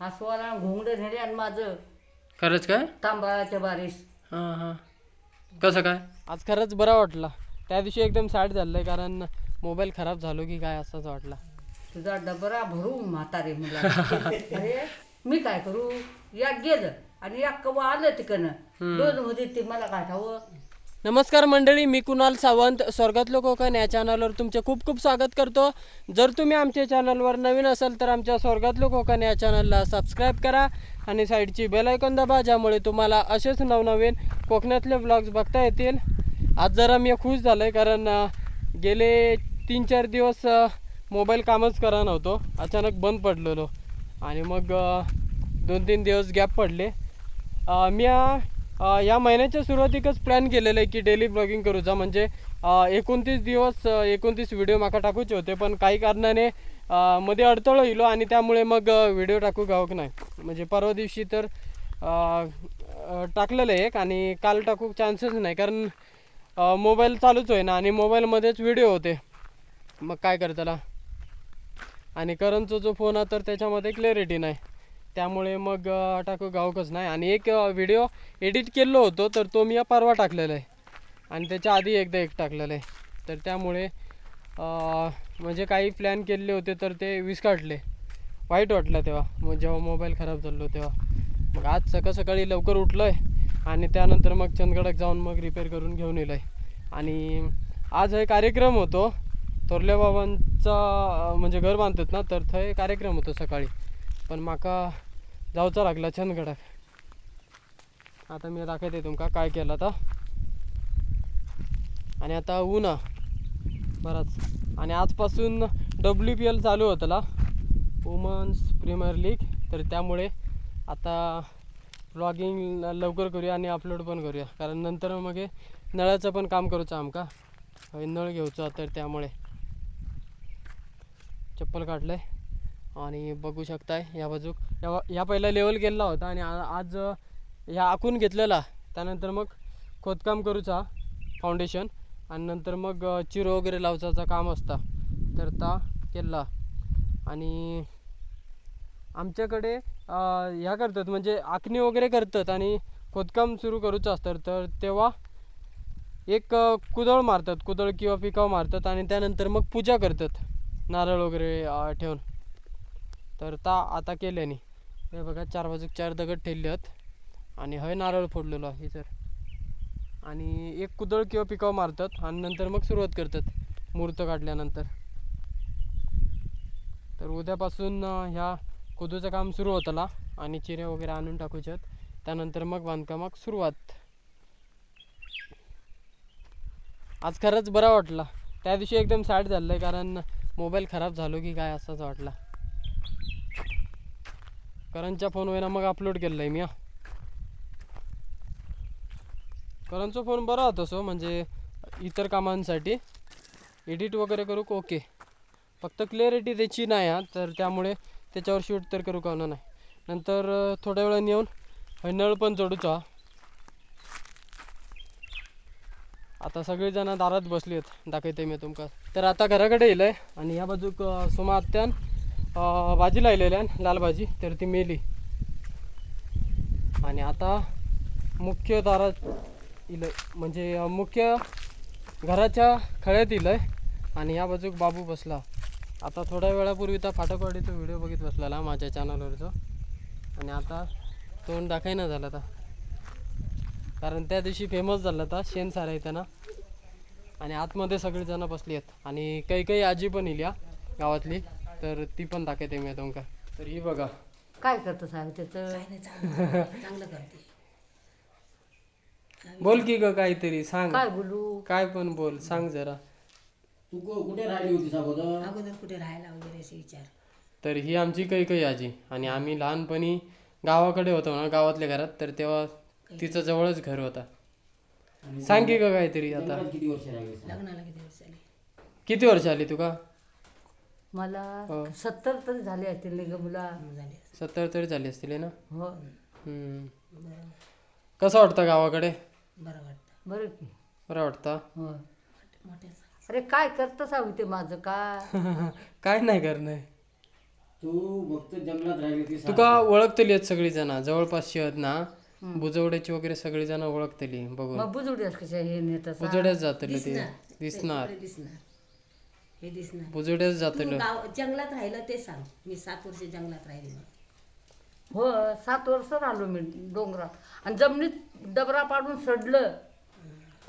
आसवाला घोंगडं नेले आणि माझं खरंच काय? तांबळाच्या बारीस. हां हां. कसं काय? आज खरंच बरा वाटला. त्या दिवशी एकदम सॅड झालं कारण मोबाईल खराब झालो की काय असंच वाटला. तुझा डबरा भरू म्हातारे मुला. अरे मी काय करू? या गेलं आणि या कवा आलं तिकडनं? दोन मध्ये ते मला काय ठावं नमस्कार मंडळी मी कुणाल सावंत. स्वर्गातलं कोकण या चॅनलवर तुमचे खूप खूप स्वागत करतो. जर तुम्ही आमच्या चॅनलवर नवीन असाल तर आमच्या स्वर्गातलं कोकण या चॅनलला सबस्क्राईब करा आणि साईडची बेलायकॉन दाबा ज्यामुळे तुम्हाला असेच नवनवीन कोकणातले ब्लॉग्स बघता येतील. आज जरा मी खुश झालो आहे कारण गेले तीन चार दिवस मोबाईल कामच करा नव्हतो. अचानक बंद पडलेलो. आणि मग दोन तीन दिवस गॅप पडले. मी या महिन्याच्या सुरुवातीकच प्लॅन केलेलं आहे की डेली ब्लॉगिंग करूचा म्हणजे एकोणतीस दिवस एकोणतीस व्हिडिओ माका टाकूचे होते पण काही कारणाने मध्ये अडथळो येलो आणि त्यामुळे मग व्हिडिओ टाकू गावक नाही. म्हणजे परवा दिवशी तर टाकलेलं आहे एक आणि काल टाकू चान्सेस नाही. कारण मोबाईल चालूच होय ना आणि मोबाईलमध्येच व्हिडिओ होते. मग काय करताला? आणि करणचा जो फोन आहे तर त्याच्यामध्ये क्लॅरिटी नाही. त्यामुळे मग टाकू गावकच नाही. आणि एक व्हिडिओ एडिट केलो होतो तर तो मी परवा टाकलेला आहे. आणि त्याच्या आधी एकदा एक टाकलेलं आहे. तर त्यामुळे म्हणजे काही प्लॅन केलेले होते तर ते विस्काटले वाईट वाटलं तेव्हा. मग जेव्हा मोबाईल खराब झालो तेव्हा. मग आज सकाळ सकाळी लवकर उठलो आहे आणि त्यानंतर मग चंदगडक जाऊन मग रिपेअर करून घेऊन येलो आहे आणि आज हे कार्यक्रम होतो. थोरल्या बाबांचा म्हणजे घर बांधतात ना तर थंय कार्यक्रम होतो सकाळी. पण माका जावचा लागला चंदगडाक आता मी दाखवते तुमका काय केलं आता आणि आता ऊन. बरंच. बराच आणि आजपासून डब्ल्यू पी एल चालू होतला. वुमन्स प्रीमियर लीग तर त्यामुळे आता ब्लॉगिंग लवकर करूया आणि अपलोड पण करूया. कारण नंतर मग हे नळाचं पण काम करूचं आमका. हय नळ घेऊचा तर त्यामुळे. चप्पल काढलंय. आणि बघू शकताय या बाजूक. या पहिला लेवल गेलेला होता आणि आज ह्या आखून घेतलेला. त्यानंतर मग खोदकाम करूचा फाउंडेशन आणि नंतर मग चिरो वगैरे लावचाचा काम असता. तर ता केला. आणि आमच्याकडे ह्या करतात. म्हणजे आखणी वगैरे करतात आणि खोदकाम सुरू करूचं असतं तर तेव्हा एक कुदळ मारतात. कुदळ किंवा पिकाव मारतात आणि त्यानंतर मग पूजा करतात. नारळ वगैरे ठेवून. तर ता आता केल्याने. हे बघा चार बाजूक चार दगड ठेवले आहेत आणि हय नारळ फोडलेलो आहे सर आणि एक कुदळ किंवा पिकाव मारतात आणि नंतर मग सुरुवात करतात मूर्त काढल्यानंतर. तर उद्यापासून ह्या कुदूचं काम सुरू होतला आणि चिरे वगैरे आणून टाकूचे त्यानंतर मग बांधकामाक सुरुवात. आज खरंच बरा वाटला. त्या दिवशी एकदम सॅड झालं आहे कारण मोबाईल खराब झालो की काय असंच वाटला. करणच्या फोनवर मग अपलोड केलं आहे मी हा. करणचा फोन बरा होता सो म्हणजे इतर कामांसाठी. एडिट वगैरे करू ओके फक्त क्लिअरिटी त्याची नाही हा. तर त्यामुळे त्याच्यावर शूट तर करू का? नाही. नंतर थोड्या वेळाने येऊन हय नळ पण चढूचा आता सगळेजण दारात बसली आहेत दाखवते मी तुमका तर आता घराकडे येईल आणि ह्या बाजूक सोमा आत्यान भाजी लायलेल्या लाल भाजी तर ती मेली. आणि आता मुख्य दारात इलं म्हणजे मुख्य घराच्या खळ्यात इलंय आणि ह्या बाजूक बाबू बसला. आता थोड्या वेळापूर्वी त्या फाटकवाडीचा व्हिडिओ बघित बसलेला माझ्या चॅनलवरचा आणि आता तोंड दाखायना झाला आता. कारण त्या दिवशी फेमस झाला होता शेण सारा सारायताना आणि आतमध्ये सगळेजणं बसली आहेत आणि काही काही आजी पण इल्या गावातली. तर ती पण दाखवते मी तुमका तर ही बघा. काय करतं साहेब त्याचं? चांगलं करते बोल की ग काहीतरी सांग. काय बोलू? काय पण बोल सांग जरा. तू कु- कुठे राहिली होतीस अगोदर? अगोदर कुठे राहायला वगैरे असे विचार. तर ही आमची काही काही आजी आणि आम्ही लहानपणी गावाकडे होतो ना गावातल्या घरात तर तेव्हा तिचं जवळच घर होता. आणि सांग की ग काहीतरी आता. जंगलात किती वर्ष लग्नाला किती दिवस झाले किती वर्ष आली तुका मला हो. सत्तर तरी झाले असतील नाही ग मुला. झाले सत्तर तरी झाली असतील हे ना? हो. हम्म. बरं. कसं वाटतं गावाकडे? बरं वाटतं. बरं की. बरं वाटतं? हो. अरे काय करतं साहेब ते माझं? काय? काय नाही करणं तू फक्त जंगलात राहिली तुका ओळखतली आहेत सगळी जण जवळपासची आहेत ना? बुजवड्याची वगैरे सगळी जण ओळखतली बघून. मग बुजुड्यास कशा हे नेत बुजवड्याच जातले ते. दिसणार. दिसणार. हे दिसणार. बुजवड्याच तू जातले गाव जंगलात राहिलं ते सांग. मी सात वर्ष जंगलात राहिली म्हणून. हो सात वर्ष राहिलो मी डोंगरात. आणि जमिनीत डबरा पाडून सडलं.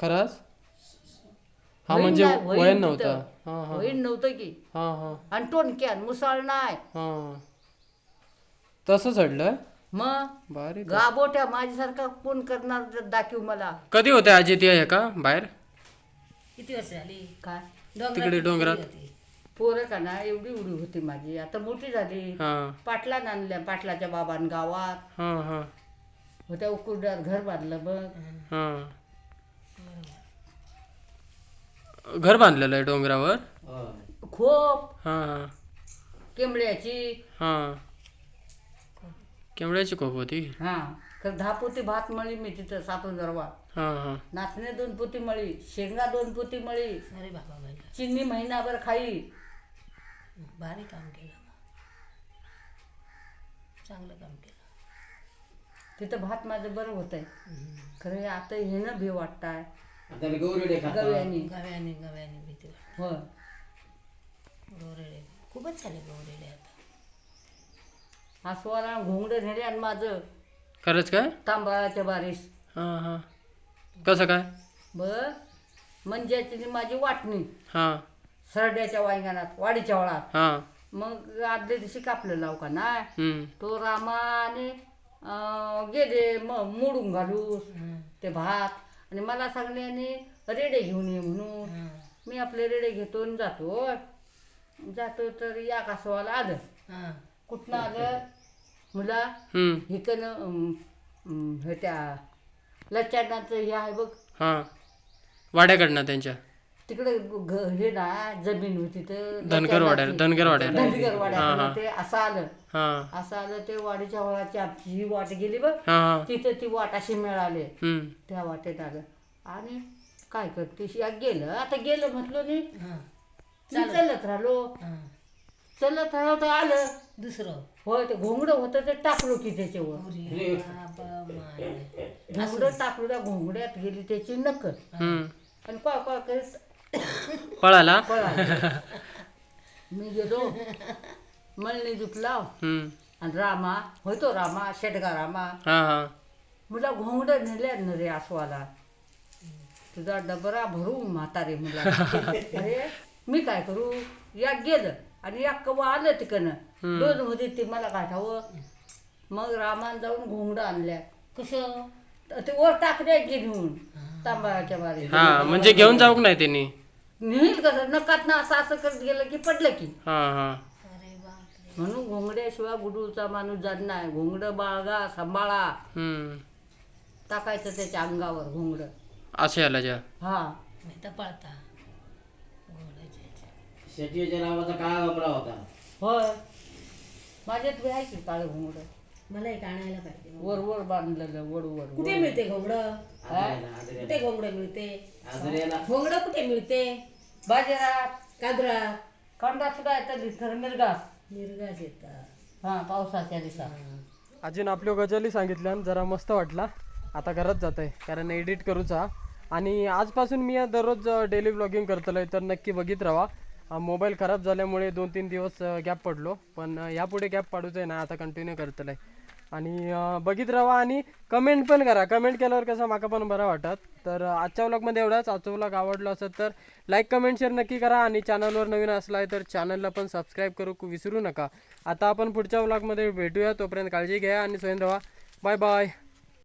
खरंच? हा होईन म्हणजे नाही, होईन वयन तिथं. नव्हता. हा हा होईन नव्हतं की. हा हा. आणि टोनक्यान मुसळ नाही. हा. तसं चढलं मग भारी गाबोट्या माझ्यासारखा कोण करणार दाखव मला? कधी होते आजी ती आहे का बाहेर? किती वर्ष झाली? काय? तिकडे डोंगरात. पोरं का ना एवढी उडी होती माझी. आता मोठी झाली. हा. पाटला आणल्या पाटलाच्या बाबान गावात. हा हा. होत्या उकुड्यात घर बांधलं बघ. हा. घर बांधलेलं आहे डोंगरावर? खोप. हा. हा केंबड्याची हा. केवढ्याची खोप होती? हा. तर दहा पोती भात मळी मी तिथं सातून हा नाचणे दोन पोती मळी शेंगा दोन पोती मळी अरे बाबा बाबा चिन्नी महिनाभर खाई. भारी काम केलं चांगलं काम केलं. तिथं भात माझं बरं होत आहे खरं हे आता हे ना भी वाटताय. आता गौरेडे खाता. गव्यानी. गव्याने गव्याने भीती वाटते. हो गौरेडे. खूपच झाले गौरेडे आता. आसवाला घोंगडं नेले आणि माझं खरंच काय? तांबाळाच्या बारीस. हा हा. कसं काय? बर. मंज्याची आणि माझी वाटणी. हा. सरड्याच्या वांगणात वाडीच्या वळात. हा. मग आदल्या दिवशी कापलं लाव का नाही हम्म. तो रामाने अं, गेले म मोडून घालू ते भात. आणि मला सांगल्याने रेडे घेऊन ये म्हणून. मी आपले रेडे घेतो आणि जातो जातो तर या कासवाला आलं हां. कुठनं आलं मुला हम्म. हे त्या लचाणाचं हे आहे बघ. हा. वाड्याकडनं त्यांच्या. तिकडे घ- हे ना जमीन होती तर धनगर वाड्याला धनगर वाड्याला धनगर हा, वाड्यात हा. ते असं आलं. हा. असं आलं ते वाडीच्या वळाची आमची ही वाट गेली बघ हा हा. तिथं ती वाट अशी मिळाली. हम्म. त्या वाटेत आलं. आणि काय करते गेलं. आता गेलं म्हटलं नाही हां. मी चलत राहिलो. हां. चलत राहिलो तर आलं. दुसरं. होय ते घोंगडं होतं ते टाकलो की त्याच्यावर. टाकलो त्या घोंगड्यात गेली त्याची नक हम्म. आणि काय काय करीत पळाला? पळाली. मी गेलो मळणी जुटला हम्म. आणि रामा होतो रामा शेटगा रामा. हा हा. मुला घोंगडं नेल्या न रे आसवाला. तुझा डबरा भरू म्हातारे मुला. अरे मी काय करू? या गेलं आणि या कवा आलं तिकडनं? दोन होते ते मला गाठावं मग रामान जाऊन घोंगडं आणल्या. कसं? ते वर टाकल्या घेऊन. तांबाळाच्या बारी हा म्हणजे घेऊन जाऊक नाही त्यांनी? नेईल कसं नकात ना असं असं करत गेलं की पडलं की. हा हा. म्हणून घोंगड्याशिवाय गुडूचा माणूस जात नाही. घोंगडं बाळगा सांभाळा. हम्म. टाकायचं त्याच्या अंगावर घोंगडं. असे आला ज्या हा. नाही तर पळता. शेतीच्या नावाचा काळा कपडा होता. होय. माझ्यात बी आहे की काळं घोंगडं. मला एक आणायला पाहिजे वर वर बांधलेलं वर वर कुठे मिळते घोंगडं? कुठे घोंगडं मिळते? घोंगडं कुठे मिळते? बाजारात कादरा. कांदा सुद्धा येतं दिसतं मिरगास मिरगाच येतात हा पावसाच्या दिवसात. अजून आपल्या गजाली सांगितल्या जरा मस्त वाटला. आता घरात जात आहे कारण एडिट करूचा आणि आजपासून मी दररोज डेली ब्लॉगिंग करतलोय तर नक्की बघित राहा. मोबाईल खराब झाल्यामुळे दोन तीन दिवस गॅप पडलो. पण यापुढे गॅप पडूच आहे ना आता कंटिन्यू करतलोय. आणि बघित राहा आणि कमेंट पण करा. कमेंट केल्यावर कसं माका पण बरं वाटत. तर आजच्या व्लॉगमध्ये एवढाच. आजचा व्लॉग आवडला असेल तर लाईक कमेंट शेअर नक्की करा आणि चॅनलवर नवीन असला आहे तर चॅनलला पण सबस्क्राईब करू. विसरू नका. आता आपण पुढच्या व्लॉगमध्ये भेटूया. तोपर्यंत काळजी घ्या आणि स्वयं राहा. Bye bye